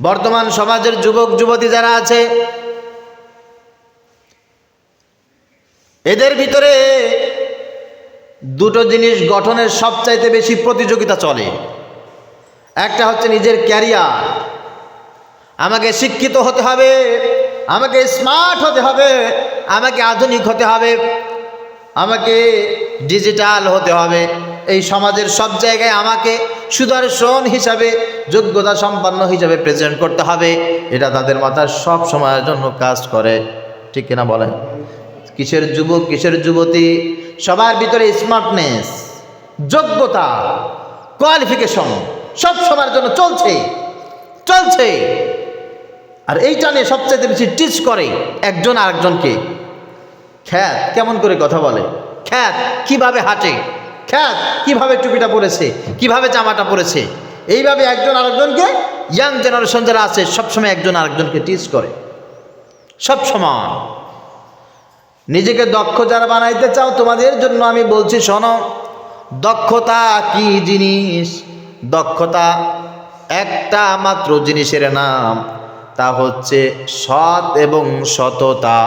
বর্তমান সমাজের যুবক, যুবতী যারা আছে, এদের ভিতরে দুটো জিনিস গঠনের সবচাইতে বেশি প্রতিযোগিতা চলে। একটা হচ্ছে নিজের ক্যারিয়ার। আমাকে শিক্ষিত হতে হবে, আমাকে স্মার্ট হতে হবে, আমাকে আধুনিক হতে হবে, আমাকে ডিজিটাল হতে হবে। এই সমাজের সব জায়গায় আমাকে সুদর্শন হিসাবে, যোগ্যতা সম্পন্ন হিসাবে প্রেজেন্ট করতে হবে। এটা তাদের মাথার সব সময়ের জন্য কাজ করে। ঠিক কিনা বলেন? কিসের যুবক, কিসের যুবতী? সবার ভিতরে স্মার্টনেস যোগ্যতা কোয়ালিফিকেশন সব সময়ের জন্য চলছে। চলছে। আর এইটা নিয়ে সবচেয়ে বেশি টিচ করে একজন আরেকজনকে। খ্যাত, কেমন করে কথা বলে? খ্যাত, কীভাবে হাঁটে? খ্যাত কীভাবে টুপিটা পরেছে? কীভাবে জামাটা পরেছে? এইভাবে একজন আরেকজনকে ইয়াং জেনারেশন যারা আছে, সবসময় একজন আরেকজনকে টিচ করে। সব সময় নিজেকে দক্ষ যারা বানাইতে চাও, তোমাদের জন্য আমি বলছি, শোনো, দক্ষতা কি জিনিস? দক্ষতা একটা মাত্র জিনিসের নাম। তা হচ্ছে সৎ এবং সততা।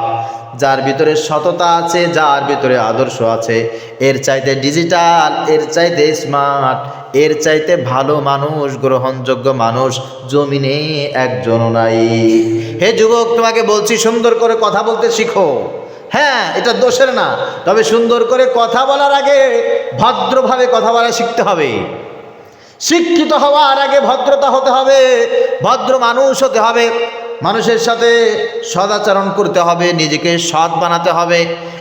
যার ভিতরে সততা আছে, যার ভিতরে আদর্শ আছে। এর চাইতে ডিজিটাল এর চাইতে স্মার্ট এর চাইতে ভালো মানুষ, গ্রহণযোগ্য মানুষ জমিনে একজনও নাই। হে যুবক, তোমাকে বলছি, সুন্দর করে কথা বলতে শিখো। হ্যাঁ এটা দোষের না, তবে সুন্দর করে কথা বলার আগে ভদ্রভাবে কথা বলা শিখতে হবে। শিক্ষিত হওয়ার আগে ভদ্রতা হতে হবে, ভদ্র মানুষ হতে হবে, মানুষের সাথে সদাচরণ করতে হবে, নিজেকে সৎ বানাতে হবে।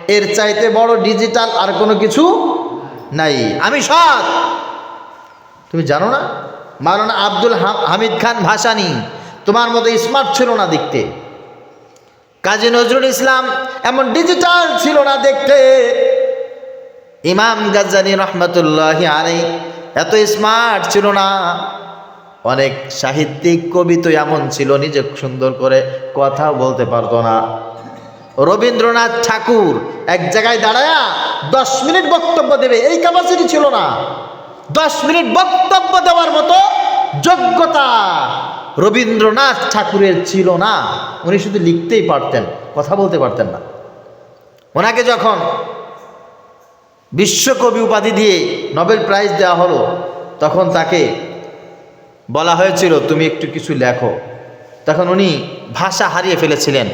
এর চাইতে বড় ডিজিটাল আর কোনো কিছু নাই। আমি সৎ। তুমি জানো না? মারানা আব্দুল হামিদ খান ভাসানি, তোমার মতো স্মার্ট ছিল না দেখতে। কাজী নজরুল ইসলাম এমন ডিজিটাল ছিল না দেখতে। ইমাম গাজ্জানি রহমতুল্লাহ আলাই এত স্মার্ট ছিল না। অনেক সাহিত্যিক কবি তো এমন ছিল, নিজে সুন্দর করে কথা বলতে পারতো না। রবীন্দ্রনাথ ঠাকুর এক জায়গায় দাঁড়ায়া দশ মিনিট বক্তব্য দেবে, এই ক্যাপাসিটি ছিল না। দশ মিনিট বক্তব্য দেওয়ার মতো যোগ্যতা রবীন্দ্রনাথ ঠাকুরের ছিল না। উনি শুধু লিখতেই পারতেন, কথা বলতে পারতেন না। ওনাকে যখন বিশ্বকবি উপাধি দিয়ে নোবেল প্রাইজ দেওয়া হলো। তখন তাকে বলা হয়েছিল, তুমি একটু কিছু লেখো। তখন উনি ভাষা হারিয়ে ফেলেছিলেন।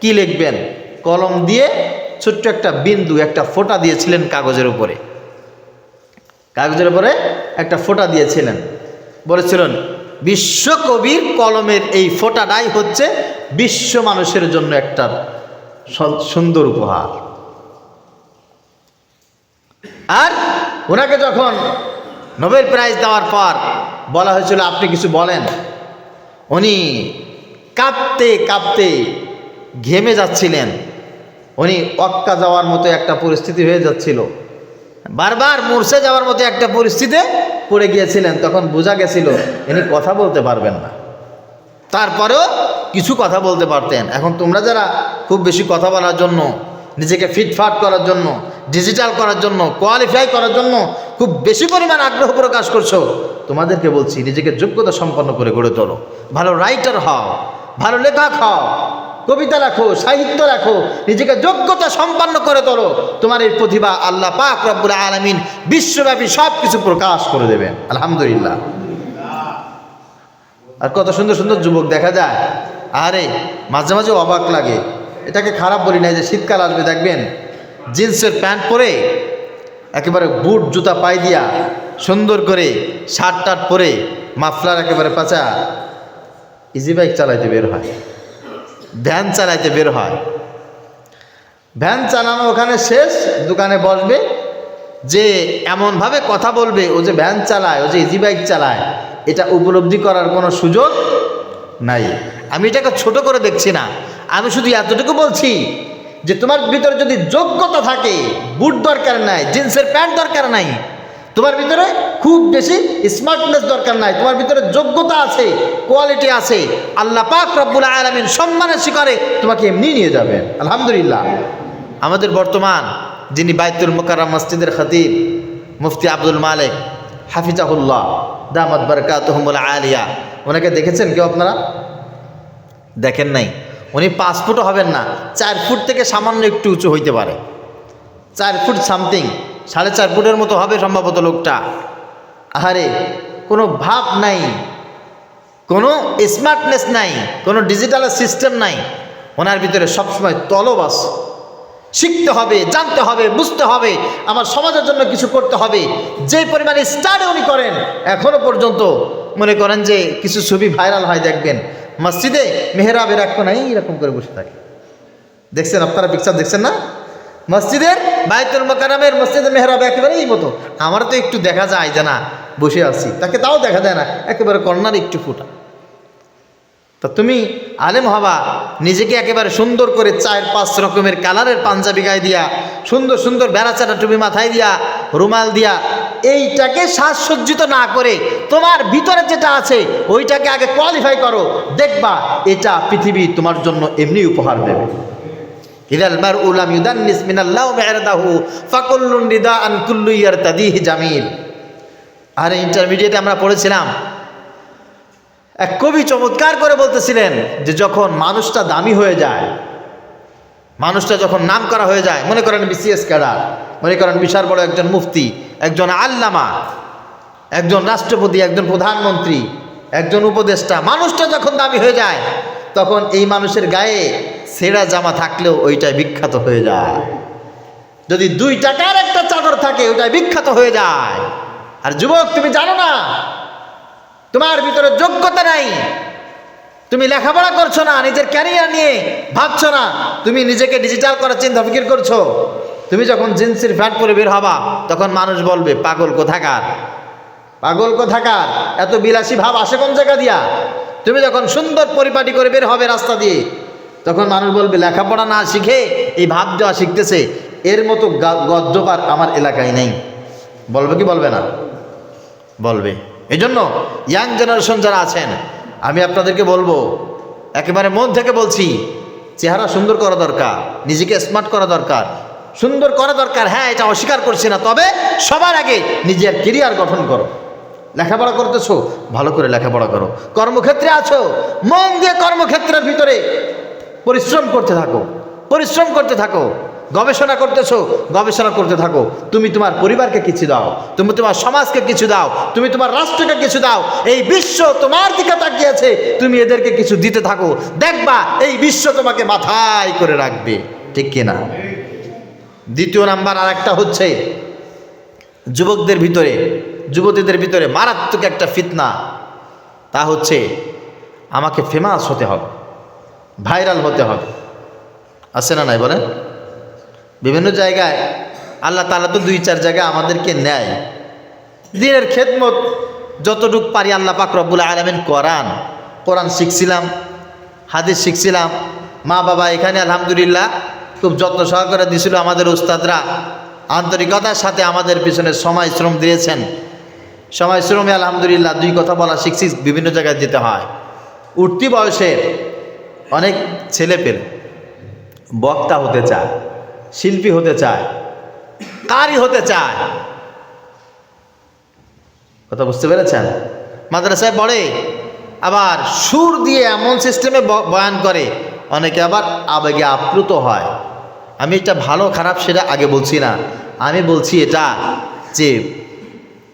কি লিখবেন? কলম দিয়ে ছোট্ট একটা বিন্দু, একটা ফোঁটা দিয়েছিলেন কাগজের উপরে। কাগজের উপরে একটা ফোঁটা দিয়েছিলেন। বলেছিলেন, বিশ্বকবির কলমের এই ফোঁটাটাই হচ্ছে বিশ্ব মানুষের জন্য একটা সুন্দর উপহার। আর ওনাকে যখন নোবেল প্রাইজ দেওয়ার পর বলা হয়েছিল, আপনি কিছু বলেন? উনি কাঁপতে কাঁপতে ঘেমে যাচ্ছিলেন। উনি অক্কা যাওয়ার মতো একটা পরিস্থিতি হয়ে যাচ্ছিল। বারবার মূর্ছে যাওয়ার মতো একটা পরিস্থিতি পড়ে গিয়েছিলেন। তখন বোঝা গেছিল, ইনি কথা বলতে পারবেন না। তারপরেও কিছু কথা বলতে পারতেন। এখন তোমরা যারা খুব বেশি কথা বলার জন্য নিজেকে ফিটফাট করার জন্য ডিজিটাল করার জন্য কোয়ালিফাই করার জন্য খুব বেশি পরিমাণ আগ্রহ প্রকাশ করছ। তোমাদেরকে বলছি, নিজেকে যোগ্যতা সম্পন্ন করে গড়ে তোলো। ভালো রাইটার হও, ভালো লেখক হও, কবিতা রাখো সাহিত্য রাখো নিজেকে যোগ্যতা সম্পন্ন করে তোলো। তোমার এই প্রতিভা আল্লাহ পাক রব্বুল আলমিন বিশ্বব্যাপী সব কিছু প্রকাশ করে দেবেন। আলহামদুলিল্লাহ। আর কত সুন্দর সুন্দর যুবক দেখা যায়। আরে, মাঝে মাঝে অবাক লাগে। এটাকে খারাপ বলি না যে শীতকাল আসবে, দেখবেন? জিন্সের প্যান্ট পরে, একেবারে বুট, জুতা পাই দিয়া সুন্দর করে শার্ট টাট পরে, মাফলার একেবারে পাচা ইজি বাইক চালাইতে বের হয়। ভ্যান চালাইতে বের হয়। ভ্যান চালানো ওখানে শেষ, দোকানে বসবে, যে এমনভাবে কথা বলবে, ও যে ভ্যান চালায়, ও যে ইজি বাইক চালায়, এটা উপলব্ধি করার কোনো সুযোগ নাই। আমি এটাকে ছোট করে দেখছি না। আমি শুধু এতটুকু বলছি যে তোমার ভিতরে যদি যোগ্যতা থাকে বুট দরকার নাই জিন্সের প্যান্ট দরকার নাই, তোমার ভিতরে খুব বেশি স্মার্টনেস দরকার নাই, তোমার ভিতরে যোগ্যতা আছে কোয়ালিটি আছে, আল্লাহ পাক রব্বুল আলমিন সম্মানের শিকারে তোমাকে এমনি নিয়ে যাবেন আলহামদুলিল্লাহ। আমাদের বর্তমান যিনি বাইতুল মোকাররম মসজিদের খতিব, মুফতি আব্দুল মালিক, হাফিজাহুল্লাহ, দামাত বরকাতহমুল আলিয়া, ওনাকে দেখেছেন কেউ আপনারা? দেখেন নাই। উনি পাঁচ ফুটও হবেন না, চার ফুট থেকে সামান্য একটু উঁচু হইতে পারে। চার ফুট সামথিং, সাড়ে চার ফুটের মতো হবে সম্ভবত লোকটা। আহারে, কোনো ভাব নাই, কোনো স্মার্টনেস নাই, কোনো ডিজিটাল সিস্টেম নাই। ওনার ভিতরে সবসময় তলবাস শিখতে হবে, জানতে হবে, বুঝতে হবে, আমার সমাজের জন্য কিছু করতে হবে। যে পরিমাণে স্টাডি উনি করেন, এখনও পর্যন্ত মনে করেন যে কিছু ছবি ভাইরাল হয়, দেখবেন। মসজিদে মেহরাবের এক কোনায় এরকম করে বসে থাকে। দেখছেন আপনারা পিকচার দেখছেন না? মসজিদের বায়তুল মোকারামের মসজিদের মেহরাব একেবারে এই মতো। আমার তো একটু দেখা যায় যে না, বসে আছি। তাকে তাও দেখা যায় না, একেবারে কর্নার একটু ফুটা। তা তুমি আলেম হবা, নিজেকে একেবারে সুন্দর করে চার পাঁচ রকমের কালারের পাঞ্জাবি গায়ে দিয়া, সুন্দর সুন্দর বেড়াচাটা টুপি মাথায় দিয়া, রুমাল দিয়া, এইটাকে সাজসজ্জিত না করে তোমার ভিতরে যেটা আছে, ওইটাকে আগে কোয়ালিফাই করো। দেখবা এটা পৃথিবী তোমার জন্য এমনি উপহার দেবে। কুল্লু জামিল। ইন্টারমিডিয়েটে আমরা পড়েছিলাম। এক কবি চমৎকার করে বলতেছিলেন যে যখন মানুষটা দামি হয়ে যায়, মানুষটা যখন নাম করা হয়ে যায়, মনে করেন বিসিএস ক্যাডার, মনে করেন বিশাল বড় একজন মুফতি, একজন আল্লামা, একজন রাষ্ট্রপতি, একজন প্রধানমন্ত্রী একজন উপদেষ্টা, মানুষটা যখন দামি হয়ে যায়, তখন এই মানুষের গায়ে সেরা জামা থাকলেও ওইটাই বিখ্যাত হয়ে যায়। যদি দুই টাকার একটা চাদর থাকে, ওইটাই বিখ্যাত হয়ে যায়। আর যুবক, তুমি জানো না, তোমার ভিতরে যোগ্যতা নাই। তুমি লেখাপড়া করছ না, নিজের ক্যারিয়ার নিয়ে ভাবছ না, তুমি নিজেকে ডিজিটাল করার চিন্তা ফিকির করছ। তুমি যখন জিন্সের ফ্যাট পরে বের হবা, তখন মানুষ বলবে, পাগল কোথাকার? পাগল কোথাকার? এত বিলাসী ভাব আসে কোন জায়গা দিয়া? তুমি যখন সুন্দর পরিপাটি করে বের হবে রাস্তা দিয়ে, তখন মানুষ বলবে, লেখাপড়া না শিখে এই ভাব দেওয়া শিখতেছে, এর মতো গা- গদ্যপার আমার এলাকায় নেই। বলবে কি বলবে না? বলবে। এই জন্য ইয়াং জেনারেশন যারা আছেন, আমি আপনাদেরকে বলব, একেবারে মন থেকে বলছি, চেহারা সুন্দর করা দরকার, নিজেকে স্মার্ট করা দরকার। সুন্দর করা দরকার হ্যাঁ এটা অস্বীকার করছি না, তবে সবার আগে নিজের কেরিয়ার গঠন করো। লেখাপড়া করতেছো? ভালো করে লেখাপড়া করো। কর্মক্ষেত্রে আছো? মন দিয়ে কর্মক্ষেত্রের ভিতরে পরিশ্রম করতে থাকো। পরিশ্রম করতে থাকো। গবেষণা করতেছো? গবেষণা করতে থাকো। তুমি তোমার পরিবারকে কিছু দাও। তুমি তোমার সমাজকে কিছু দাও। তুমি তোমার রাষ্ট্রকে কিছু দাও। এই বিশ্ব তোমার দিকে তাকিয়েছে। তুমি এদেরকে কিছু দিতে থাকো। দেখবা, এই বিশ্ব তোমাকে মাথায় করে রাখবে। ঠিক কিনা দ্বিতীয় নাম্বার আর একটা হচ্ছে যুবকদের ভিতরে যুবতীদের ভিতরে মারাত্মক একটা ফিতনা, তা হচ্ছে আমাকে ফেমাস হতে হবে ভাইরাল হতে হবে। আছে না নাই বলেন? বিভিন্ন জায়গায় আল্লাহ তালা তো দুই চার জায়গায় আমাদেরকে নেয়। দিনের খেদমত যতটুক পারি আল্লাহ পাক রব্বুল আলমিন করান। কোরআন শিখছিলাম, হাদিস শিখছিলাম, মা বাবা এখানে আলহামদুলিল্লাহ খুব যত্ন সহকারে দিছিল আমাদের উস্তাদরা। আন্তরিকতার সাথে আমাদের পিছনে সময় শ্রম দিয়েছেন। সময় শ্রমে আলহামদুলিল্লাহ দুই কথা বলা শিখছি, বিভিন্ন জায়গায় যেতে হয়। উঠতি বয়সের অনেক ছেলে পেলে, বক্তা হতে চায়, শিল্পী হতে চায়, কারি হতে চায়। কথা বুঝতে পেরেছেন? মাদ্রাসায় পড়ে, আবার সুর দিয়ে এমন সিস্টেমে বয়ান করে, অনেকে আবার আবেগে আপ্লুত হয়। আমি এটা ভালো খারাপ সেটা আগে বলছি না। আমি বলছি এটা যে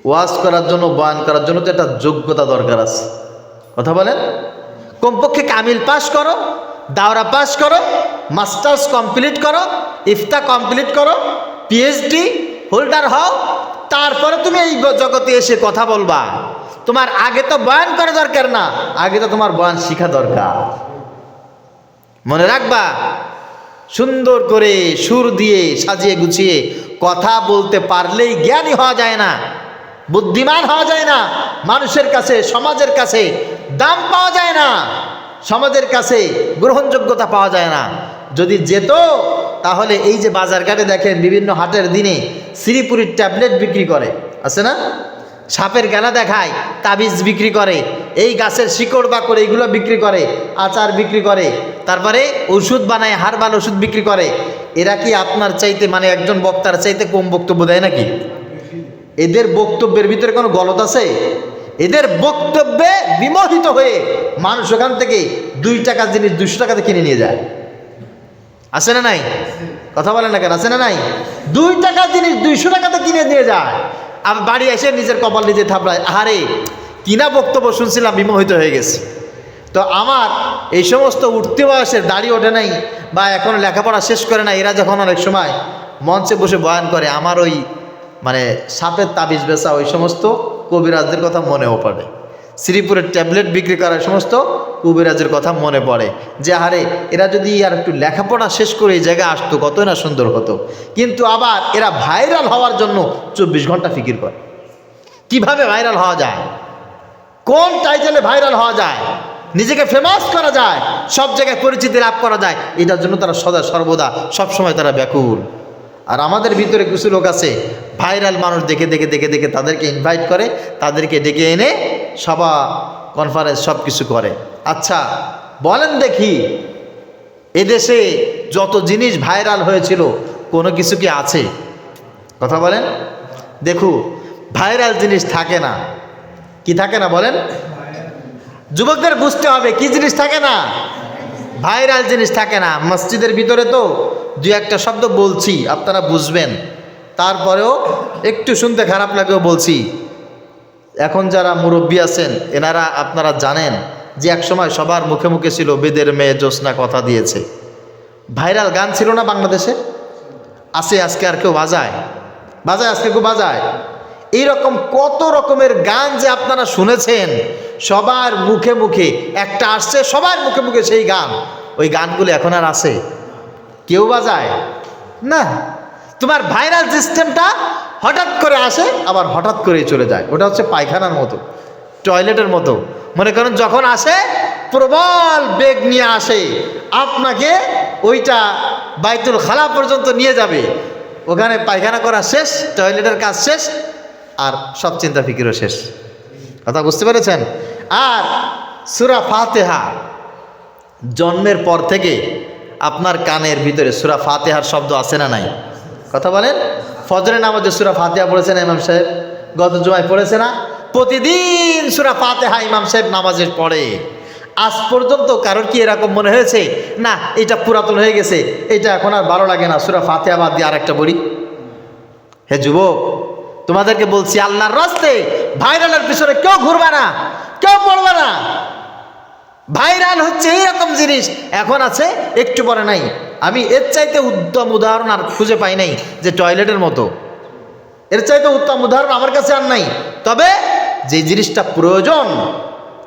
ওয়াজ করার জন্য, বয়ান করার জন্য তো একটা যোগ্যতা দরকার আছে। কথা বলেন? কমপক্ষে কামিল পাস করো, দাওরা পাস করো, মাস্টার্স কমপ্লিট করো, ইফতা কমপ্লিট করো পিএইচডি হোল্ডার হও, তারপরে তুমি এই জগতে এসে কথা বলবা। তোমার আগে তো বয়ান করা দরকার না, আগে তো তোমার বয়ান শিখা দরকার। মনে রাখবা, সুন্দর করে সুর দিয়ে সাজিয়ে গুছিয়ে কথা বলতে পারলেই জ্ঞানী হওয়া যায় না। বুদ্ধিমান হওয়া যায় না। মানুষের কাছে, সমাজের কাছে দাম পাওয়া যায় না। সমাজের কাছে গ্রহণযোগ্যতা পাওয়া যায় না। যদি যেত, তাহলে এই যে বাজারঘাটে দেখেন, বিভিন্ন হাটের দিনে শ্রীপুরীর ট্যাবলেট বিক্রি করে। আছে না? সাপের গেলা দেখায়, তাবিজ বিক্রি করে, এই গাছের শিকড় বা করে এইগুলো বিক্রি করে, আচার বিক্রি করে, তারপরে ওষুধ বানায় হারবাল ওষুধ বিক্রি করে। এরা কি আপনার চাইতে মানে একজন বক্তার চাইতে কম বক্তব্য দেয় নাকি? এদের বক্তব্যের ভিতরে কোনো গলত আছে? এদের বক্তব্যে বিমোহিত হয়ে মানুষ ওখান থেকে দুই টাকার জিনিস দুশো টাকাতে কিনে নিয়ে যায়। আছে না নাই? কথা বলেন না কেন? আছে না নাই? দুই টাকার জিনিস দুইশো টাকাতে কিনে নিয়ে যায়। আর বাড়ি এসে নিজের কপাল নিজে থাপড়ায় আরে কিনা বক্তব্য শুনছিলাম, বিমোহিত হয়ে গেছে। তো আমার এই সমস্ত উঠতে বয়সের দাড়ি ওঠে নাই বা এখন লেখাপড়া শেষ করে না এরা যখন অনেক সময় মঞ্চে বসে বয়ান করে, আমার ওই মানে সাপের তাবিজ বেচা ওই সমস্ত কবিরাজদের কথা মনেও পড়ে। শ্রীপুরের ট্যাবলেট বিক্রি করার সমস্ত কবিরাজের কথা মনে পড়ে যে, আরে, এরা যদি আর একটু লেখাপড়া শেষ করে এই জায়গায় আসতো, কতই না সুন্দর হতো। কিন্তু আবার এরা ভাইরাল হওয়ার জন্য চব্বিশ ঘণ্টা ফিকির করে। কীভাবে ভাইরাল হওয়া যায়? কোন টাইটেলে ভাইরাল হওয়া যায়? নিজেকে ফেমাস করা যায়? সব জায়গায় পরিচিতি লাভ করা যায়? এটার জন্য তারা সদা সর্বদা সবসময় তারা ব্যাকুল। আর আমাদের ভিতরে কিছু লোক আছে ভাইরাল মানুষ দেখে দেখে দেখে দেখে তাদেরকে ইনভাইট করে, তাদেরকে ডেকে এনে সভা কনফারেন্স সব কিছু করে। আচ্ছা বলেন দেখি, এদেশে যত জিনিস ভাইরাল হয়েছিল, কোনো কিছু কি আছে? কথা বলেন। দেখু, ভাইরাল জিনিস থাকে না। কি থাকে না বলেন? যুবকদের বুঝতে হবে, কি জিনিস থাকে না? ভাইরাল জিনিস থাকে না। মসজিদের ভিতরে তো দু একটা শব্দ বলছি, আপনারা বুঝবেন। তারপরেও একটু শুনতে খারাপ লাগেও বলছি, এখন যারা মুরব্বী আছেন, এনারা আপনারা জানেন যে এক সময় সবার মুখে মুখে ছিল বেদের মেয়ে জ্যোৎস্না কথা দিয়েছে। ভাইরাল গান ছিল না বাংলাদেশে? আছে, আজকে আর কেউ বাজায়? বাজায়, আজকে কেউ বাজায়? এইরকম কত রকমের গান যে আপনারা শুনেছেন, সবার মুখে মুখে, একটা আসছে, সবার মুখে মুখে সেই গান। ওই গানগুলো এখন আর আছে। কেউ বাজায়? না। তোমার ভাইরাল সিস্টেমটা হঠাৎ করে আসে, আবার হঠাৎ করেই চলে যায়। ওটা হচ্ছে পায়খানার মতো, টয়লেটের মতো। মনে করেন যখন আসে, প্রবল বেগ নিয়ে আসে, আপনাকে ওইটা বাইতুল খালা পর্যন্ত নিয়ে যাবে। ওখানে পায়খানা করা শেষ, টয়লেটের কাজ শেষ, আর সব চিন্তা ফিকিরও শেষ। কথা বুঝতে পেরেছেন? আর সুরা ফাতেহা, জন্মের পর থেকে আপনার কানের ভিতরে সুরা ফাতেহার শব্দ আছে না নাই? কথা বলেন? ফজরের নামাজে সুরা ফাতেহা পড়েছেন ইমাম সাহেব? গত জমায় পড়েছে না? প্রতিদিন সুরা ফাতেহা ইমাম সাহেব নামাজের পড়ে। আজ পর্যন্ত কারোর কি এরকম মনে হয়েছে? না, এটা পুরাতন হয়ে গেছে। এটা এখন আর ভালো লাগে না। সুরা ফাতেহা বাদ দিয়ে আর একটা বলি। হে যুবক, তোমাদেরকে বলছি, আল্লাহর রাস্তে ভাইরালের পিছনে কেউ ঘুরবে না, কেউ পড়বে না। ভাইরাল হচ্ছে এইরকম জিনিস। এখন আছে, একটু পরে নাই। আমি এর চাইতে উত্তম উদাহরণ আর খুঁজে পাই নাই যে টয়লেটের মতো। এর চাইতে উত্তম উদাহরণ আমার কাছে আর নাই। তবে যে জিনিসটা প্রয়োজন,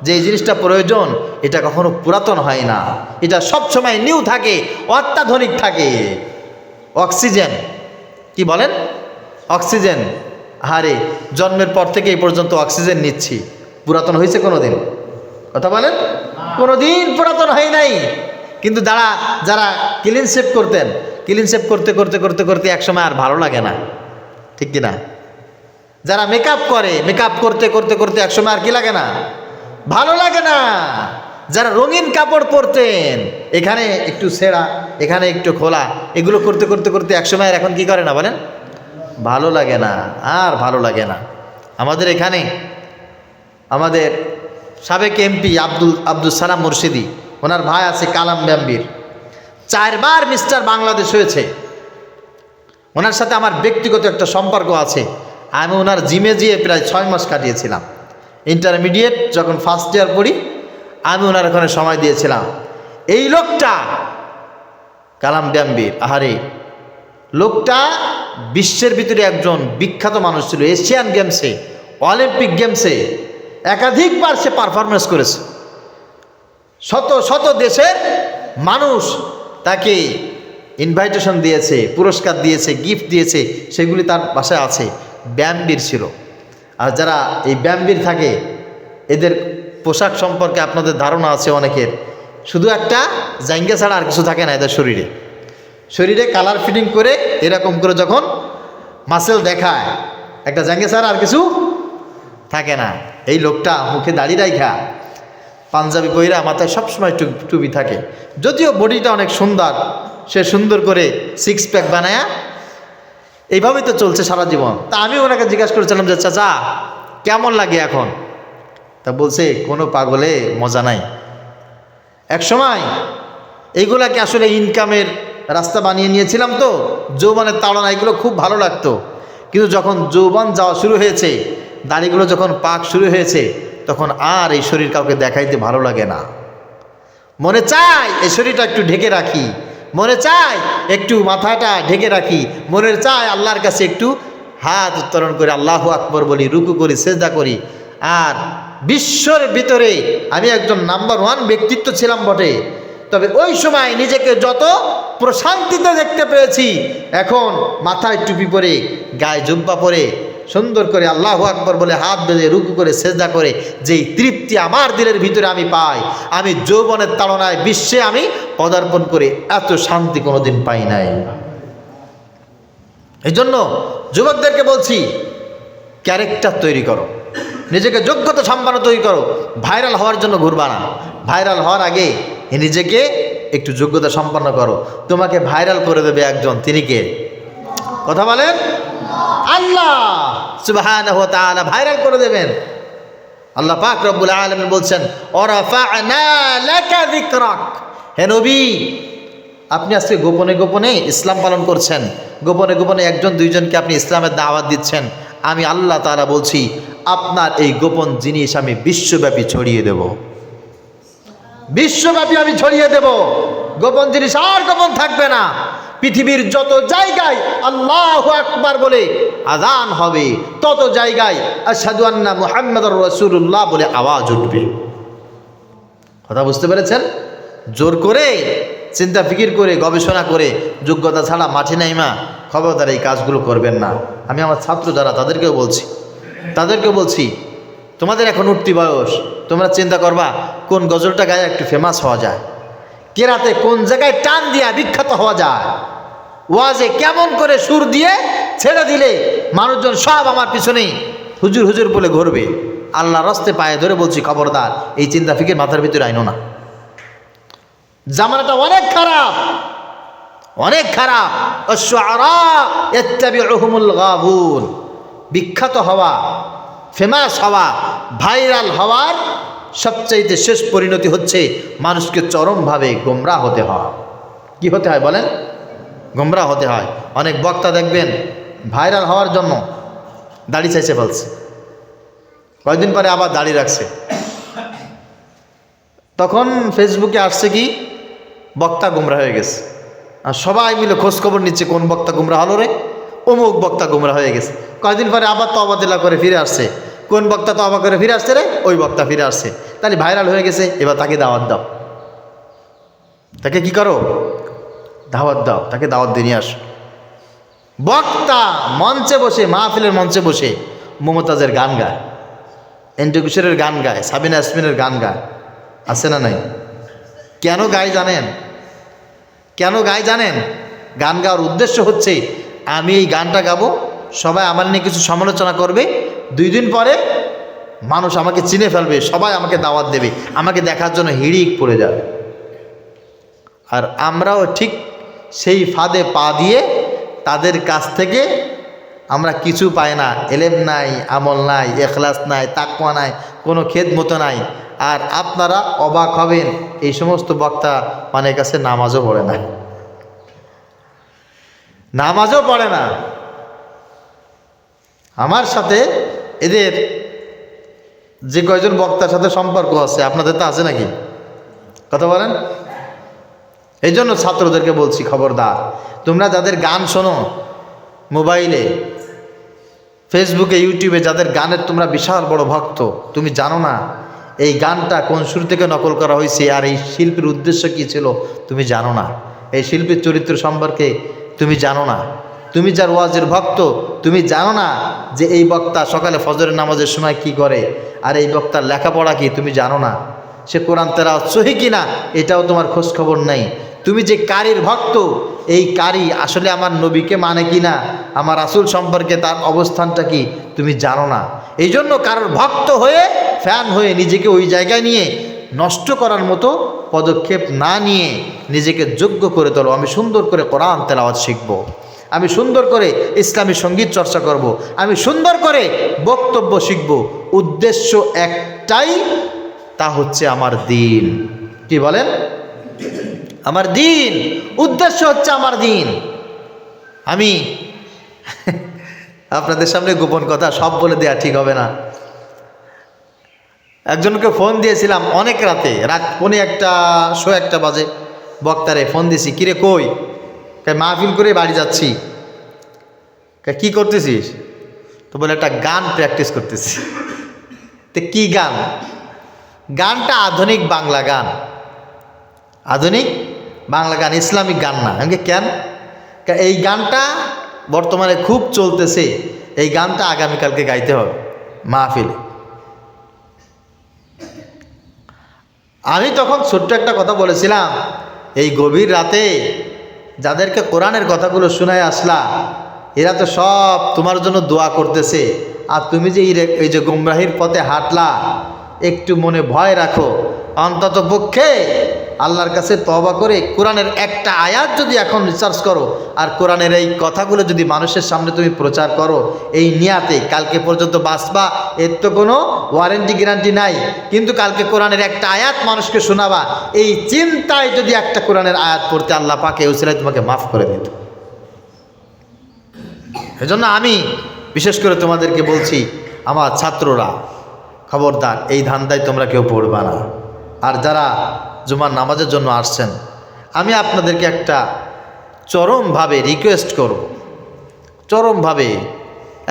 যে জিনিসটা প্রয়োজন, এটা কখনো পুরাতন হয় না। এটা সব সময় নিউ থাকে, অত্যাধুনিক থাকে। অক্সিজেন, কি বলেন? অক্সিজেন। হারে জন্মের পর থেকে এই পর্যন্ত অক্সিজেন নিচ্ছি। পুরাতন হয়েছে কোনো দিন কথা বলেন? কোনো দিন পুরাতন হয় নাই। কিন্তু যারা যারা ক্লিন শেপ করতেন ক্লিন শেপ করতে করতে করতে করতে একসময় আর ভালো লাগে না। ঠিক কি না যারা মেকআপ করে মেকআপ করতে করতে করতে একসময় আর কি লাগে না? ভালো লাগে না। যারা রঙিন কাপড় পরতেন, এখানে একটু ছেঁড়া, এখানে একটু খোলা, এগুলো করতে করতে করতে একসময় আর এখন কি করে না বলেন? ভালো লাগে না, আর ভালো লাগে না। আমাদের এখানে, আমাদের সাবেক এমপি আব্দুল আব্দুল সালাম মুর্শিদি, ওনার ভাই আছে কালাম ব্যাম্বির চারবার মিস্টার বাংলাদেশ হয়েছে। ওনার সাথে আমার ব্যক্তিগত একটা সম্পর্ক আছে। আমি ওনার জিমে যেয়ে প্রায় ছয় মাস কাটিয়েছিলাম। ইন্টারমিডিয়েট যখন ফার্স্ট ইয়ার পড়ি, আমি ওনার ওখানে সময় দিয়েছিলাম। এই লোকটা কালাম ব্যাম্বির আহারে। লোকটা বিশ্বের ভিতরে একজন বিখ্যাত মানুষ ছিল। এশিয়ান গেমসে, অলিম্পিক গেমসে একাধিকবার সে পারফরমেন্স করেছে। শত শত দেশের মানুষ তাকে ইনভাইটেশন দিয়েছে, পুরস্কার দিয়েছে গিফট দিয়েছে, সেগুলি তার বাসায় আছে। ব্যায়ামবীর ছিল। আর যারা এই ব্যায়ামবীর থাকে, এদের পোশাক সম্পর্কে আপনাদের ধারণা আছে অনেকের। শুধু একটা, জাইঙ্গা ছাড়া আর কিছু থাকে না এদের শরীরে। শরীরে কালার ফিটিং করে এরকম করে যখন মাসেল দেখায়, একটা জাঙ্গে ছাড়া আর কিছু থাকে না। এই লোকটা মুখে দাড়ি রাইখা, পাঞ্জাবি পইরা মাথায় সবসময় টুপি থাকে। যদিও বডিটা অনেক সুন্দর, সে সুন্দর করে সিক্স প্যাক বানায়া, এইভাবেই তো চলছে সারা জীবন। তা আমি ওনাকে জিজ্ঞাসা করেছিলাম যে, চাচা, কেমন লাগে এখন? তা বলছে, কোনো পাগলে মজা নাই। এক সময় এইগুলাকে আসলে ইনকামের রাস্তা বানিয়ে নিয়েছিলাম তো, যৌবনের তাড়না, এগুলো খুব ভালো লাগতো। কিন্তু যখন যৌবন যাওয়া শুরু হয়েছে দাড়িগুলো যখন পাক শুরু হয়েছে, তখন আর এই শরীর কাউকে দেখাইতে ভালো লাগে না। মনে চায় এই শরীরটা একটু ঢেকে রাখি। মনে চায় একটু মাথাটা ঢেকে রাখি। মনের চায় আল্লাহর কাছে একটু হাত উত্তোলন করে, আল্লাহ আকবর বলি, রুকু করি, সেজদা করি। আর বিশ্বর ভিতরে আমি একজন নাম্বার ওয়ান ব্যক্তিত্ব ছিলাম বটে। তবে ওই সময় নিজেকে যত প্রশান্তিতে দেখতে পেয়েছি এখন মাথায় টুপি পরে, গায়ে জুব্বা পরে সুন্দর করে আল্লাহ আকবর বলে হাত বেঁধে রুকু করে সেজদা করে, যেই তৃপ্তি আমার দিলের ভিতরে আমি পাই, আমি যৌবনের তাড়নায় বিশ্বে আমি পদার্পণ করে এত শান্তি কোনোদিন পাই নাই। এই জন্য যুবকদেরকে বলছি, ক্যারেক্টার তৈরি করো, নিজেকে যোগ্যতা সম্পন্ন তৈরি করো, ভাইরাল হওয়ার জন্য ঘুরবা না। ভাইরাল হওয়ার আগে নিজেকে একটু যোগ্যতা সম্পন্ন করো। তোমাকে ভাইরাল করে দেবে একজন, তিনি কে? কথা বলেন? আল্লাহ! তাআলা ভাইরাল করে দেবেন। আল্লাহ পাক রব্বুল আলামিন বলছেন হে নবী, আপনি আজকে গোপনে গোপনে ইসলাম পালন করছেন। গোপনে গোপনে একজন, দুইজনকে আপনি ইসলামের দাওয়াত দিচ্ছেন। আমি আল্লাহ তাআলা বলছি, আপনার এই গোপন জিনিস আমি বিশ্বব্যাপী ছড়িয়ে দেব। বিশ্বব্যাপী আমি ছড়িয়ে দেব। গোপন জিনিস আর গোপন থাকবে না। পৃথিবীর যত জায়গায় আল্লাহ আকবার বলে আজান হবে, তত জায়গায় আসাদু আন্না মুহাম্মদ রসুল্লাহ বলে আওয়াজ উঠবে। কথা বুঝতে পেরেছেন? জোর করে, চিন্তা ফিকির করে, গবেষণা করে, যোগ্যতা ছাড়া মাঠে নাইমা খবরদার এই কাজগুলো করবেন না। আমি আমার ছাত্র যারা, তাদেরকেও বলছি। তাদেরকেও বলছি, তোমাদের এখন উঠতি বয়স, তোমরা চিন্তা করবা, কোন গজলটা গায়ে একটু ফেমাস হওয়া যায়। কেরাতে কোন জায়গায় টান দিয়া বিখ্যাত হওয়া যায়? ওয়াজে কেমন করে সুর দিয়ে ছেড়ে দিলে মানুষজন সব আমার পিছনেই হুজুর হুজুর বলে ঘুরবে? আল্লাহ রস্তে পায়ে ধরে বলছি, খবরদার, এই চিন্তা ফিকির মাথার ভিতরে আইনো না। জামানাটা অনেক খারাপ অনেক খারাপ। বিখ্যাত হওয়া ফেমাস হওয়া ভাইরাল হওয়ার সবচাইতে শেষ পরিণতি হচ্ছে মানুষকে চরমভাবে গোমরা হতে হয়। কি হতে হয় বলেন? গোমরা হতে হয়। অনেক বক্তা দেখবেন ভাইরাল হওয়ার জন্য দাড়ি চাইছে বলছে। কয়েকদিন পরে আবার দাড়ি রাখছে। তখন ফেসবুকে আসছে কি? বক্তা গুমরা হয়ে গেছে। আর সবাই মিলে খোঁজখবর নিচ্ছে, কোন বক্তা গুমরা হলো রে? অমুক বক্তা গুমরা হয়ে গেছে। কয়েকদিন পরে আবার তো অবাদিলা করে ফিরে আসছে। কোন বক্তা তো অবাক করে ফিরে আসছে রে? ওই বক্তা ফিরে আসছে। তাহলে ভাইরাল হয়ে গেছে, এবার তাকে দাওয়াত দাও। তাকে কি করো? দাওয়াত দাও, তাকে দাওয়াত দিয়ে নিয়ে আসো। বক্তা মঞ্চে বসে, মাহফিলের মঞ্চে বসে মমতাজের গান গায়। এন্টু কিশোরের গান গায়, সাবিনা আসমিনের গান গায়। আছে না নাই? কেন গায় জানেন? কেন গায় জানেন? গান গাওয়ার উদ্দেশ্য হচ্ছে, আমি এই গানটা গাবো, সবাই আমার নিয়ে কিছু সমালোচনা করবে দুই দিন পরে মানুষ আমাকে চিনে ফেলবে, সবাই আমাকে দাওয়াত দেবে, আমাকে দেখার জন্য হিড়িক পড়ে যাবে। আর আমরাও ঠিক সেই ফাঁদে পা দিয়ে তাদের কাছ থেকে আমরা কিছু পাই না, এলেম নাই, আমল নাই, এখলাস নাই, তাকওয়া নাই, কোনো খেদ মতো নাই। আর আপনারা অবাক হবেন, এই সমস্ত বক্তা অনেক কাছে নামাজও পড়ে না। নামাজও পড়ে না। আমার সাথে এদের যে কয়জন বক্তার সাথে সম্পর্ক আছে, আপনাদের তো আছে নাকি? কথা বলেন। এই জন্য ছাত্রদেরকে বলছি, খবরদার। তোমরা যাদের গান শোনো, মোবাইলে, ফেসবুকে, ইউটিউবে, যাদের গানের তোমরা বিশাল বড় ভক্ত, তুমি জানো না এই গানটা কোন সুর থেকে নকল করা হয়েছে আর এই শিল্পীর উদ্দেশ্য কী ছিল, তুমি জানো না। এই শিল্পীর চরিত্র সম্পর্কে তুমি জানো না। তুমি যার ওয়াজের ভক্ত, তুমি জানো না যে এই বক্তা সকালে ফজরের নামাজের সময় কি করে? আর এই বক্তার লেখাপড়া কি? তুমি জানো না। সে কোরআন তেরা সহি কিনা? এটাও তোমার খোঁজ খবর নেই। তুমি যে কারির ভক্ত, এই কারি আসলে আমার নবীকে মানে কি না আমার আসল সম্পর্কে তার অবস্থানটা কি? তুমি জানো না। এই জন্য কারোর ভক্ত হয়ে, ফ্যান হয়ে নিজেকে ওই জায়গায় নিয়ে নষ্ট করার মতো পদক্ষেপ না নিয়ে নিজেকে যোগ্য করে তোলো। আমি সুন্দর করে কোরআন তেলাওয়াত শিখব। আমি সুন্দর করে ইসলামী সংগীত চর্চা করব। আমি সুন্দর করে বক্তব্য শিখব। উদ্দেশ্য একটাই, তা হচ্ছে আমার দিন। কি বলেন? আমার দিন। উদ্দেশ্য হচ্ছে আমার দিন। আমি আপনাদের সামনে গোপন কথা সব বলে দেয়া ঠিক হবে না। একজনকে ফোন দিয়েছিলাম অনেক রাতে, রাত পনে একটা শো একটা বাজে। বক্তারে ফোন দিয়েছি কিরে, কই? কে, মাহফিল করে বাড়ি যাচ্ছি। কে, কি করতেছিস? তো বলে একটা গান প্র্যাকটিস করতেছি। তো কি গান? গানটা আধুনিক বাংলা গান। আধুনিক বাংলা গান, ইসলামিক গান না। আমি কেন? এই গানটা বর্তমানে খুব চলতেছে। এই গানটা আগামীকালকে গাইতে হবে মাহফিলে। আমি তখন ছোট্ট একটা কথা বলেছিলাম, এই গভীর রাতে যাদেরকে কোরআনের কথাগুলো শুনায় আসলা, এরা তো সব তোমার জন্য দোয়া করতেছে। আর তুমি যে এই যে গুমরাহির পথে হাঁটলা, একটু মনে ভয় রাখো। অন্তত পক্ষে আল্লাহর কাছে তবা করে কোরআনের একটা আয়াত যদি এখন রিসার্চ করো, আর কোরআনের এই কথাগুলো যদি মানুষের সামনে তুমি প্রচার করো, এই নিয়াতে কালকে পর্যন্ত বাঁচবা, এর তো কোনো ওয়ারেন্টি গ্যারান্টি নাই। কিন্তু কালকে কোরআনের একটা আয়াত মানুষকে শোনাবা, এই চিন্তায় যদি একটা কোরআনের আয়াত পড়তে আল্লাহ পাকে ওসিলাই তোমাকে মাফ করে দিত। এজন্য আমি বিশেষ করে তোমাদেরকে বলছি, আমার ছাত্ররা, খবরদার, এই ধান্দায় তোমরা কেউ পড়বা না। আর যারা জুমার নামাজের জন্য আসছেন, আমি আপনাদেরকে একটা চরমভাবে রিকোয়েস্ট করব। চরমভাবে,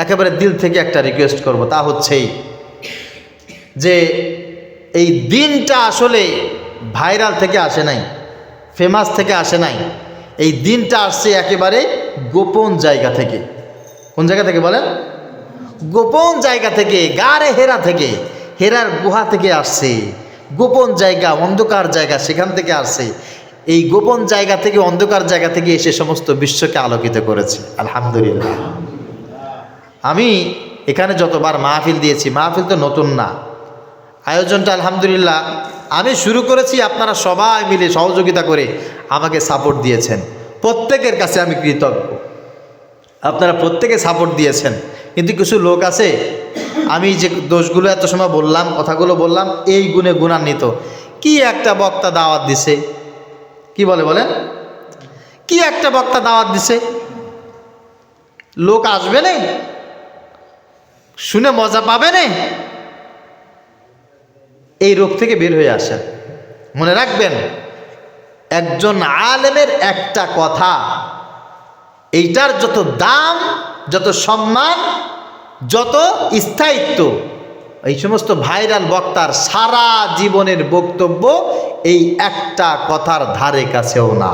একেবারে দিল থেকে একটা রিকোয়েস্ট করব, তা হচ্ছেই যে এই দিনটা আসলে ভাইরাল থেকে আসে নাই ফেমাস থেকে আসে নাই, এই দিনটা আসছে একেবারে গোপন জায়গা থেকে। কোন জায়গা থেকে বলেন? গোপন জায়গা থেকে, গাড়ে হেরা থেকে, হেরার গুহা থেকে আসছে। গোপন জায়গা, অন্ধকার জায়গা সেখান থেকে আসে। এই গোপন জায়গা থেকে, অন্ধকার জায়গা থেকে এসে সমস্ত বিশ্বকে আলোকিত করেছে। আলহামদুলিল্লাহ। আমি এখানে যতবার মাহফিল দিয়েছি, মাহফিল তো নতুন না। আয়োজনটা আলহামদুলিল্লাহ, আমি শুরু করেছি আপনারা সবাই মিলে সহযোগিতা করে আমাকে সাপোর্ট দিয়েছেন। প্রত্যেকের কাছে আমি কৃতজ্ঞ। আপনারা প্রত্যেকে সাপোর্ট দিয়েছেন। কিন্তু কিছু লোক আছে আমি যে দোষগুলো এত সময় বললাম, কথাগুলো বললাম, এই গুণে গুণান্বিত। কি একটা বক্তা দাওয়াত দিছে? কি বলে বলেন? কি একটা বক্তা দাওয়াত দিছে? লোক আসবে না? শুনে মজা পাবে না? এই রোগ থেকে বের হয়ে আসেন। মনে রাখবেন, একজন আলেমের একটা কথা, এইটার যত দাম, যত সম্মান যত স্থায়িত্ব, এই সমস্ত ভাইরাল বক্তার সারা জীবনের বক্তব্য এই একটা কথার ধারে কাছেও না।